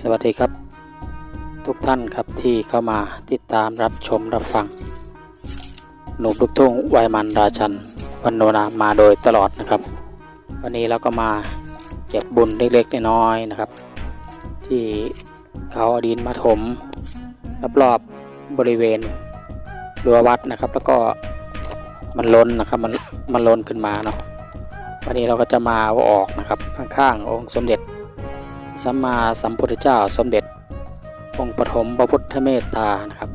สวัสดีครับ ทุกท่านครับที่เข้ามาติดตามรับชมรับฟัง หนุ่มลูกทุ่งวัยมันราชันวันโนนามาโดยตลอดนะครับ วันนี้เราก็มาเก็บบุญเล็กๆน้อยๆนะครับ ที่เขาอดินมาถมรอบๆบริเวณรั้ววัดนะครับ แล้วก็มันล้นนะครับมันมันล้นขึ้นมาเนาะวันนี้เราก็จะมาเอาออกนะครับข้างๆองค์สมเด็จ สัมมาสัมพุทธเจ้าสมเด็จองค์ปฐมพระพุทธเมตตานะครับ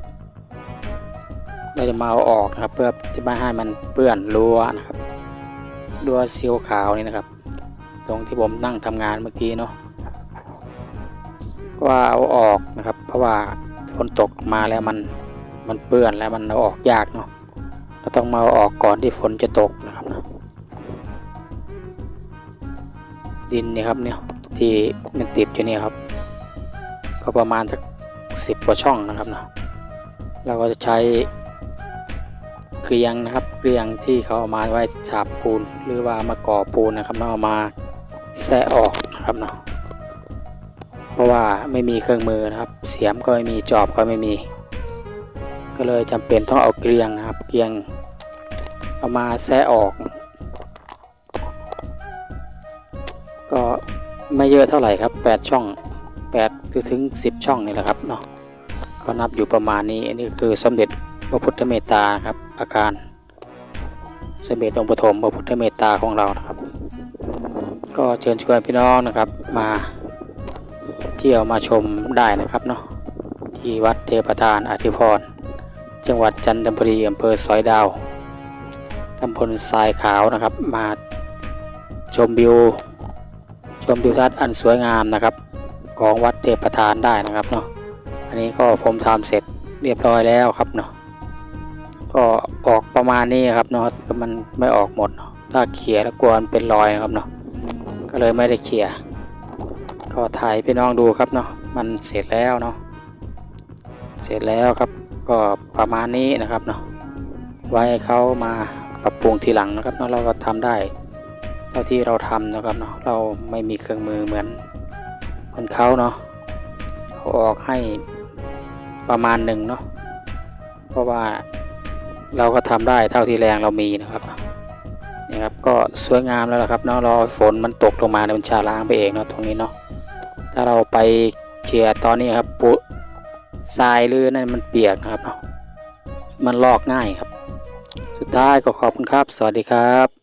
เราจะมาเอาออกนะครับ เพื่อจะไม่ให้มันเปื้อนรั้วนะครับรั้วสียวขาวนี่นะครับ ตรงที่ผมนั่งทำงานเมื่อกี้เนาะว่าเอาออกนะครับ เพราะว่าฝนตกมาแล้วมันมันเปื้อนแล้วมันเอาออกยากเนาะเราต้องมาเอาออกก่อนที่ฝนจะตกนะครับ ดินนี่ครับเนี่ย ที่มันติดอยู่เนี่ยครับ ก็ประมาณสักสิบกว่าช่องนะครับเนาะเราก็จะใช้เกลียงนะครับเกลียงที่เขาเอามาไว้ฉาบปูน หรือว่ามาก่อปูนนะครับเนาะเอามาแซะออกนะครับเนาะเพราะว่าไม่มีเครื่องมือนะครับ เสียมก็ไม่มีจอบก็ไม่มี ก็เลยจำเป็นต้องเอาเกลียงนะครับ เกลียงเอามาแซะออก ก็ ไม่เยอะเท่าไหร่ครับ 8 ช่อง8คือถึง 10 ช่องนี่แหละครับเนาะก็นับอยู่ประมาณนี้ อันนี้คือสมเด็จพระพุทธเมตตาครับ อาการสมเด็จองค์ปฐมพระพุทธเมตตาของเรานะครับ ก็เชิญชวนพี่น้องนะครับมาเที่ยวมาชมได้นะครับเนาะที่วัดเทพทานอธิพร จังหวัดจันทบุรีอำเภอสอยดาวตำบลทรายขาวนะครับ มาชมวิว ชมทิวทัศน์อันสวยงามนะครับ ของวัดเทพประธานได้นะครับเนาะอันนี้ก็ผมทำเสร็จเรียบร้อยแล้วครับเนาะก็ออกประมาณนี้ครับเนาะมันไม่ออกหมดถ้าเขี่ยแล้วกลัวมันเป็นรอยนะครับเนาะก็เลยไม่ได้เขี่ยก็ถ่ายพี่น้องดูครับเนาะมันเสร็จแล้วเนาะเสร็จแล้วครับก็ประมาณนี้นะครับเนาะไว้เขามาปรับปรุงทีหลังนะครับเนาะเราก็ทำได้ เท่าที่เราทำนะครับเนาะเราไม่มีเครื่องมือเหมือนเหมือนเขาเนาะเขาออกให้ประมาณหนึ่งเนาะเพราะว่าเราก็ทำได้เท่าที่แรงเรามีนะครับนี่ครับก็สวยงามแล้วล่ะครับเนาะรอฝนมันตกลงมาเนี่ยมันชาล้างไปเองเนาะตรงนี้เนาะถ้าเราไปเคลียร์ตอนนี้ครับปุทรายหรือนั่นมันเปียกนะครับเนาะมันลอกง่ายครับ สุดท้ายก็ขอบคุณครับ สวัสดีครับ